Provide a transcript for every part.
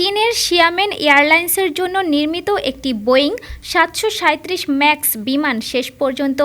চীনের শিয়ামেন এয়ারলাইন্সের জন্য নির্মিত একটি বোয়িং সাতশো সাঁত্রিশ ম্যাক্স বিমান শেষ পর্যন্ত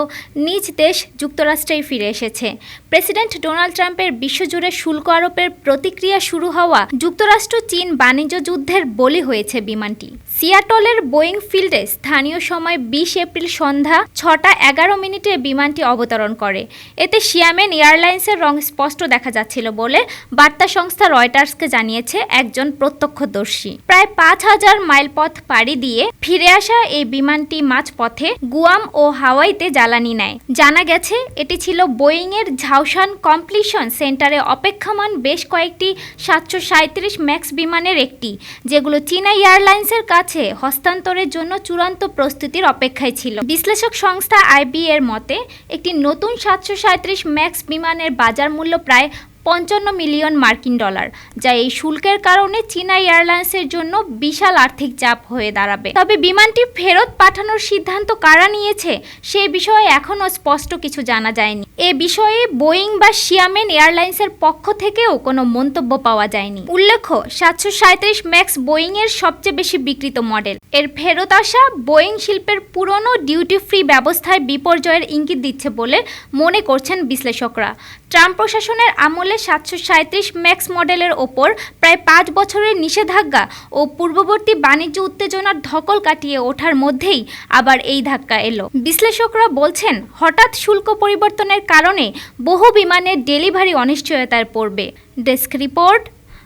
নিজ দেশ যুক্তরাষ্ট্রেই ফিরে এসেছে। প্রেসিডেন্ট ডোনাল্ড ট্রাম্পের বিশ্বজুড়ে শুল্ক আরোপের প্রতিক্রিয়া শুরু হওয়া যুক্তরাষ্ট্র চীন বাণিজ্য যুদ্ধের বলি হয়েছে বিমানটি। সিয়াটলের বোয়িং ফিল্ডে স্থানীয় সময় বিশ এপ্রিল সন্ধ্যা ছটা এগারো মিনিটে বিমানটি অবতরণ করে। এতে শিয়ামেন এয়ারলাইন্সের রং স্পষ্ট দেখা যাচ্ছিল বলে বার্তা সংস্থা রয়টার্সকে জানিয়েছে। একজন প্রত্যক্ষদর্শী। প্রায় পাঁচ হাজার মাইল পথ পাড়ি দিয়ে ফিরে আসা এই বিমানটি মাঝপথে গুয়াম ও হাওয়াইতে জ্বালানি নেয়। জানা গেছে, এটি ছিল বোয়িংয়ের ঝাউসান কমপ্লিশন সেন্টারে অপেক্ষমান বেশ কয়েকটি সাতশো সাঁত্রিশ ম্যাক্স বিমানের একটি, যেগুলো চীনা এয়ারলাইন্সের কাছে হস্তান্তরের জন্য চূড়ান্ত প্রস্তুতির অপেক্ষায় ছিল। বিশ্লেষক সংস্থা আইবি এর মতে, একটি নতুন সাতশো সাঁত্রিশ ম্যাক্স বিমানের বাজার মূল্য প্রায় পঞ্চান্ন মিলিয়ন মার্কিন ডলার, যা এই শুল্কের কারণে চীনা এয়ারলাইন্সের জন্য বিশাল আর্থিক চাপ হয়ে দাঁড়াবে। তবে বিমানটি ফেরত পাঠানোর সিদ্ধান্ত কারা নিয়েছে, সে বিষয়ে এখনও স্পষ্ট কিছু জানা যায়নি। এ বিষয়ে বোয়িং বা শিয়ামেন এয়ারলাইন্সের পক্ষ থেকেও কোনো মন্তব্য পাওয়া যায়নি। উল্লেখ্য, সাতশো সাঁত্রিশ ম্যাক্স বোয়িং এর সবচেয়ে বেশি বিক্রিত মডেল। এর ফেরত আসা বোয়িং শিল্পের পুরনো ডিউটি ফ্রি ব্যবস্থায় বিপর্যয়ের ইঙ্গিত দিচ্ছে বলে মনে করছেন বিশ্লেষকরা। ট্রাম্প প্রশাসনের আমলে সাতশো সাঁত্রিশ ম্যাক্স মডেলের ওপর প্রায় পাঁচ বছরের নিষেধাজ্ঞা ও পূর্ববর্তী বাণিজ্য উত্তেজনার ধকল কাটিয়ে ওঠার মধ্যেই আবার এই ধাক্কা এলো। বিশ্লেষকরা বলছেন, হঠাৎ শুল্ক পরিবর্তনের কারণে বহু বিমানের ডেলিভারি অনিশ্চয়তায় পড়বে ডেস্ক রিপোর্ট,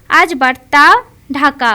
আজ বার্তা, ঢাকা।